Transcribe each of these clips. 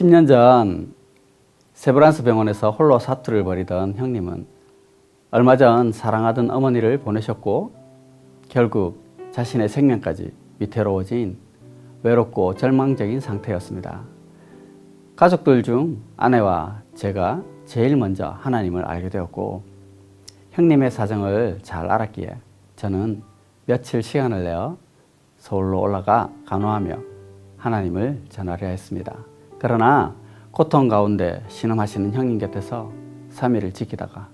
10년 전 세브란스 병원에서 홀로 사투를 벌이던 형님은 얼마 전 사랑하던 어머니를 보내셨고 결국 자신의 생명까지 위태로워진 외롭고 절망적인 상태였습니다. 가족들 중 아내와 제가 제일 먼저 하나님을 알게 되었고 형님의 사정을 잘 알았기에 저는 며칠 시간을 내어 서울로 올라가 간호하며 하나님을 전하려 했습니다. 그러나 고통 가운데 신음하시는 형님 곁에서 3일을 지키다가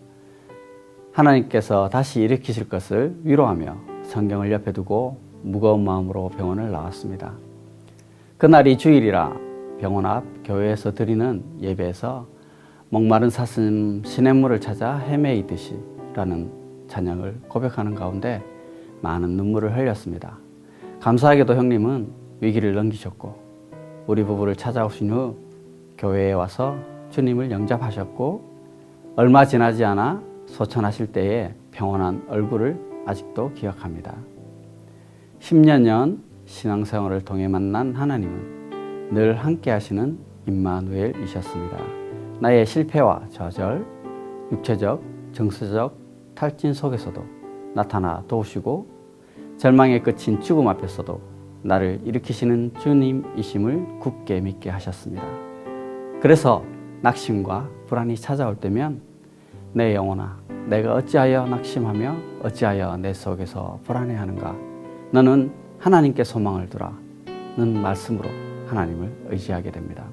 하나님께서 다시 일으키실 것을 위로하며 성경을 옆에 두고 무거운 마음으로 병원을 나왔습니다. 그날이 주일이라 병원 앞 교회에서 드리는 예배에서 목마른 사슴 시냇물을 찾아 헤매이듯이 라는 찬양을 고백하는 가운데 많은 눈물을 흘렸습니다. 감사하게도 형님은 위기를 넘기셨고 우리 부부를 찾아오신 후 교회에 와서 주님을 영접하셨고 얼마 지나지 않아 소천하실 때의 평온한 얼굴을 아직도 기억합니다. 10년 전 신앙생활을 통해 만난 하나님은 늘 함께 하시는 임마누엘이셨습니다. 나의 실패와 좌절, 육체적, 정서적 탈진 속에서도 나타나 도우시고 절망의 끝인 죽음 앞에서도 나를 일으키시는 주님이심을 굳게 믿게 하셨습니다. 그래서 낙심과 불안이 찾아올 때면 내 영혼아, 내가 어찌하여 낙심하며 어찌하여 내 속에서 불안해하는가? 너는 하나님께 소망을 두라. 는 말씀으로 하나님을 의지하게 됩니다.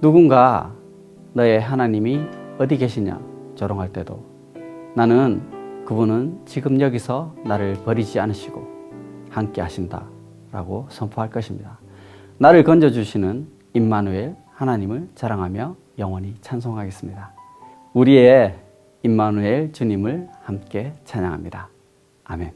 누군가 너의 하나님이 어디 계시냐 조롱할 때도 나는 그분은 지금 여기서 나를 버리지 않으시고 함께 하신다 라고 선포할 것입니다. 나를 건져주시는 임마누엘 하나님을 자랑하며 영원히 찬송하겠습니다. 우리의 임마누엘 주님을 함께 찬양합니다. 아멘.